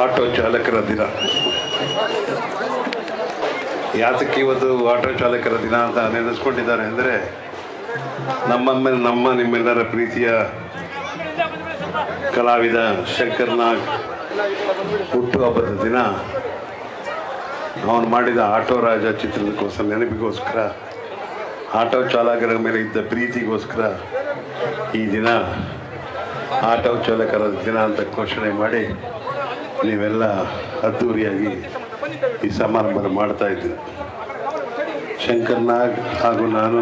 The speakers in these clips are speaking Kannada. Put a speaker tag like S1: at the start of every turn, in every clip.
S1: ಆಟೋ ಚಾಲಕರ ದಿನ. ಯಾತಕ್ಕೆ ಇವತ್ತು ಆಟೋ ಚಾಲಕರ ದಿನ ಅಂತ ನೆನೆಸ್ಕೊಂಡಿದ್ದಾರೆ ಅಂದರೆ ನಮ್ಮ ಮೇಲೆ ನಮ್ಮ ನಿಮ್ಮೆಲ್ಲರ ಪ್ರೀತಿಯ ಕಲಾವಿದ ಶಂಕರ್ನಾಗ್ ಹುಟ್ಟುಹಬ್ಬದ ದಿನ. ಅವನು ಮಾಡಿದ ಆಟೋ ರಾಜ ಚಿತ್ರದಕ್ಕೋಸ್ಕರ ನೆನಪಿಗೋಸ್ಕರ, ಆಟೋ ಚಾಲಕರ ಮೇಲೆ ಇದ್ದ ಪ್ರೀತಿಗೋಸ್ಕರ ಈ ದಿನ ಆಟೋ ಚಾಲಕರ ದಿನ ಅಂತ ಘೋಷಣೆ ಮಾಡಿ ನೀವೆಲ್ಲ ಅದ್ದೂರಿಯಾಗಿ ಈ ಸಮಾರಂಭನ ಮಾಡ್ತಾ ಇದ್ದೀವಿ ಶಂಕರ್ ನಾಗ್ ಹಾಗೂ ನಾನು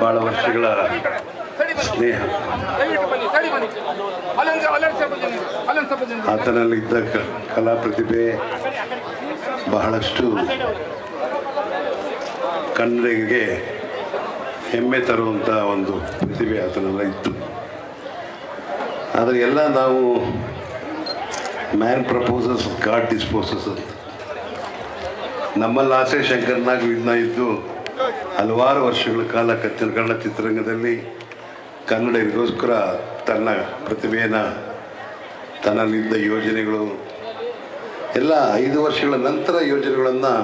S1: ಭಾಳ ವರ್ಷಗಳ ಸ್ನೇಹ. ಆತನಲ್ಲಿದ್ದ ಕಲಾ ಪ್ರತಿಭೆ ಬಹಳಷ್ಟು ಕನ್ನಡಿಗರಿಗೆ ಹೆಮ್ಮೆ ತರುವಂಥ ಒಂದು ಪ್ರತಿಭೆ ಆತನೆಲ್ಲ ಇತ್ತು ಆದರೆ ಎಲ್ಲ ನಾವು ಮ್ಯಾನ್ ಪ್ರಪೋಸಸ್ ಗಾಡ್ ಡಿಸ್ಪೋಸಸ್ ಅಂತ ನಮ್ಮಲ್ಲಿ ಆಸೆ ಶಂಕರ್ನಾಗ್ ವಿಘ್ನ ಇದ್ದು, ಹಲವಾರು ವರ್ಷಗಳ ಕಾಲ ಕನ್ನಡ ಚಿತ್ರರಂಗದಲ್ಲಿ ಕನ್ನಡಿಗರಿಗೋಸ್ಕರ ತನ್ನ ಪ್ರತಿಭೆಯನ್ನು ತನ್ನಲ್ಲಿದ್ದ ಯೋಜನೆಗಳು, ಎಲ್ಲ ಐದು ವರ್ಷಗಳ ನಂತರ ಯೋಜನೆಗಳನ್ನು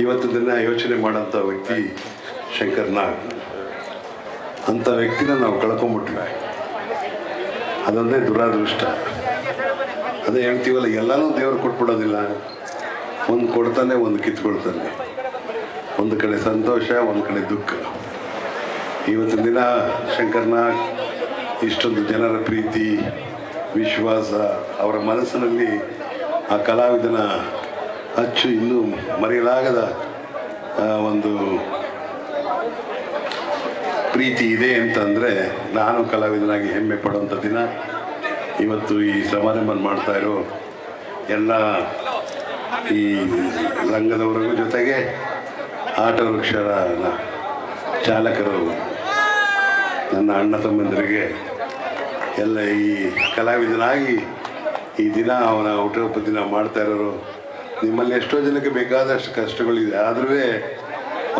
S1: ಇವತ್ತು ದಿನ ಯೋಚನೆ ಮಾಡೋಂಥ ವ್ಯಕ್ತಿ ಶಂಕರ್ನಾಗ್. ಅಂಥ ವ್ಯಕ್ತಿನ ನಾವು ಕಳ್ಕೊಂಬಿಟ್ವಿ. ಅದೊಂದೇ ದುರಾದೃಷ್ಟ. ಅದೇ ಹೇಳ್ತೀವಲ್ಲ, ಎಲ್ಲನೂ ದೇವರು ಕೊಟ್ಬಿಡೋದಿಲ್ಲ. ಒಂದು ಕೊಡ್ತಾನೆ, ಒಂದು ಕಿತ್ಕೊಳ್ತಾನೆ. ಒಂದು ಕಡೆ ಸಂತೋಷ, ಒಂದು ಕಡೆ ದುಃಖ. ಇವತ್ತಿನ ದಿನ ಶಂಕರ್ನಾಗ್ ಇಷ್ಟೊಂದು ಜನರ ಪ್ರೀತಿ, ವಿಶ್ವಾಸ, ಅವರ ಮನಸ್ಸಿನಲ್ಲಿ ಆ ಕಲಾವಿದನ ಅಚ್ಚು ಇನ್ನೂ ಮರೆಯಲಾಗದ ಒಂದು ಪ್ರೀತಿ ಇದೆ ಅಂತಂದರೆ ನಾನು ಕಲಾವಿದನಾಗಿ ಹೆಮ್ಮೆ ಪಡುವಂಥ ದಿನ. ಇವತ್ತು ಈ ಸಮಾರಂಭ ಮಾಡ್ತಾ ಇರೋ ಎಲ್ಲ ಈ ರಂಗದವರಿಗೂ ಜೊತೆಗೆ ಆಟೋ ರಿಕ್ಷಾದ ಚಾಲಕರು, ನನ್ನ ಅಣ್ಣ ತಮ್ಮಂದರಿಗೆ ಎಲ್ಲ ಈ ಕಲಾವಿದನಾಗಿ ಈ ದಿನ ಅವನ ಹುಟ್ಟುಹಬ್ಬ ದಿನ ಮಾಡ್ತಾ ಇರೋರು. ನಿಮ್ಮಲ್ಲಿ ಎಷ್ಟೋ ಜನಕ್ಕೆ ಬೇಕಾದಷ್ಟು ಕಷ್ಟಗಳಿದೆ. ಆದರೂ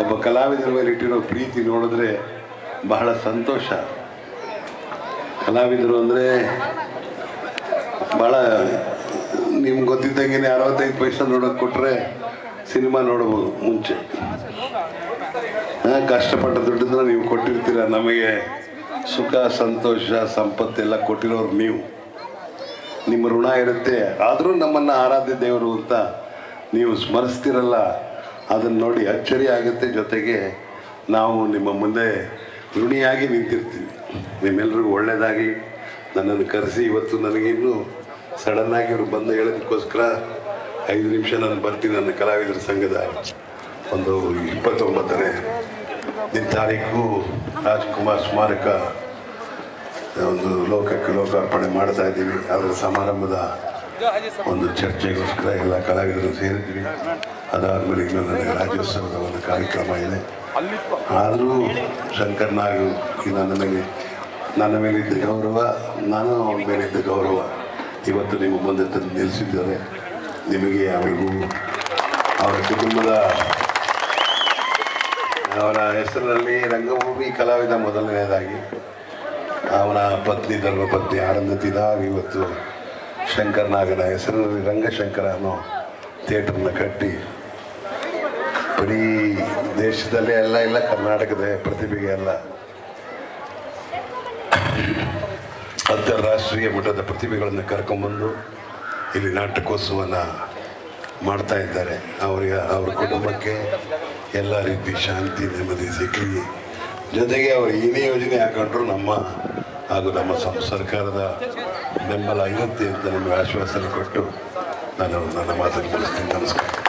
S1: ಒಬ್ಬ ಕಲಾವಿದರ ಮೇಲೆ ಇಟ್ಟಿರೋ ಪ್ರೀತಿ ನೋಡಿದ್ರೆ ಬಹಳ ಸಂತೋಷ. ಕಲಾವಿದರು ಅಂದರೆ ಭಾಳ ನಿಮ್ಗೆ ಗೊತ್ತಿದ್ದಂಗೆ ಅರವತ್ತೈದು ಪೈಸೆ ನೋಡೋಕೆ ಕೊಟ್ಟರೆ ಸಿನಿಮಾ ನೋಡ್ಬೋದು ಮುಂಚೆ. ಕಷ್ಟಪಟ್ಟ ದುಡ್ಡನ್ನ ನೀವು ಕೊಟ್ಟಿರ್ತೀರ. ನಮಗೆ ಸುಖ, ಸಂತೋಷ ಸಂಪತ್ತೆಲ್ಲ ಕೊಟ್ಟಿರೋರು ನೀವು. ನಿಮ್ಮ ಋಣ ಇರುತ್ತೆ. ಆದರೂ ನಮ್ಮನ್ನು ಆರಾಧ್ಯ ದೇವರು ಅಂತ ನೀವು ಸ್ಮರಿಸ್ತಿರಲ್ಲ, ಅದನ್ನು ನೋಡಿ ಅಚ್ಚರಿ ಆಗುತ್ತೆ. ಜೊತೆಗೆ ನಾವು ನಿಮ್ಮ ಮುಂದೆ ಋಣಿಯಾಗಿ ನಿಂತಿರ್ತೀವಿ. ನಿಮ್ಮೆಲ್ರಿಗೂ ಒಳ್ಳೆಯದಾಗಲಿ ನನ್ನನ್ನು ಕರೆಸಿ, ಇವತ್ತು ನನಗಿನ್ನೂ ಸಡನ್ನಾಗಿ ಇವರು ಬಂದು ಹೇಳೋದಕ್ಕೋಸ್ಕರ ಐದು ನಿಮಿಷ ನಾನು ಬರ್ತೀನಿ ನನ್ನ ಕಲಾವಿದರ ಸಂಘದ ಒಂದು ಇಪ್ಪತ್ತೊಂಬತ್ತನೇ ದಿನ ತಾರೀಕು ರಾಜ್ಕುಮಾರ್ ಸ್ಮಾರಕ, ಒಂದು ಲೋಕಕ್ಕೆ ಲೋಕಾರ್ಪಣೆ ಮಾಡ್ತಾ ಇದ್ದೀವಿ. ಅದರ ಸಮಾರಂಭದ ಒಂದು ಚರ್ಚೆಗೋಸ್ಕರ ಎಲ್ಲ ಕಲಾವಿದರು ಸೇರಿದ್ವಿ. ಅದಾದಮೇಲೆ ಇನ್ನು ನನಗೆ ರಾಜ್ಯೋತ್ಸವದ ಒಂದು ಕಾರ್ಯಕ್ರಮ ಇದೆ. ಆದರೂ ಶಂಕರ್ ನಾಗು ಈ ನನ್ನ ಮೇಲೆ, ನನ್ನ ಮೇಲಿದ್ದ ಗೌರವ, ನಾನು ಅವನ ಮೇಲಿದ್ದ ಗೌರವ. ಇವತ್ತು ನಿಮ್ಮ ಮುಂದೆ ತಂದು ನಿಲ್ಲಿಸಿದ್ದಾರೆ. ನಿಮಗೆ ಅವರಿಗೂ ಅವರ ಕುಟುಂಬದ ಅವರ ಹೆಸರಿನಲ್ಲಿ ರಂಗಭೂಮಿ ಕಲಾವಿದ ಮೊದಲನೆಯದಾಗಿ ಅವನ ಪತ್ನಿ ಧರ್ಮಪತ್ನಿ ಆನಂದತಿ ನಾಗ್ ಇವತ್ತು ಶಂಕರನಾಗನ ಹೆಸರಿನಲ್ಲಿ ರಂಗಶಂಕರ ಅನ್ನೋ ಥಿಯೇಟರ್ನ ಕಟ್ಟಿ ಬರೀ ದೇಶದಲ್ಲೇ ಎಲ್ಲ ಇಲ್ಲ ಕರ್ನಾಟಕದ ಪ್ರತಿಭೆಗೆ ಎಲ್ಲ ಅಂತಾರಾಷ್ಟ್ರೀಯ ಮಟ್ಟದ ಪ್ರತಿಭೆಗಳನ್ನು ಕರ್ಕೊಂಡ್ಬಂದು ಇಲ್ಲಿ ನಾಟಕೋತ್ಸವನ ಮಾಡ್ತಾ ಇದ್ದಾರೆ. ಅವರಿಗೆ, ಅವ್ರ ಕುಟುಂಬಕ್ಕೆ ಎಲ್ಲ ರೀತಿ ಶಾಂತಿ, ನೆಮ್ಮದಿ ಸಿಕ್ಕಲಿ ಜೊತೆಗೆ ಅವರು ಏನೇ ಯೋಜನೆ ಹಾಕೊಂಡ್ರು ನಮ್ಮ ಹಾಗೂ ನಮ್ಮ ಸಂ ಸರ್ಕಾರದ ಬೆಂಬಲ ಇರುತ್ತೆ ಅಂತ ನಿಮಗೆ ಆಶ್ವಾಸನೆ ಕೊಟ್ಟು ನಾನು ನನ್ನ ಮಾತನ್ನು ಮುಗಿಸ್ತೀನಿ. ನಮಸ್ಕಾರ.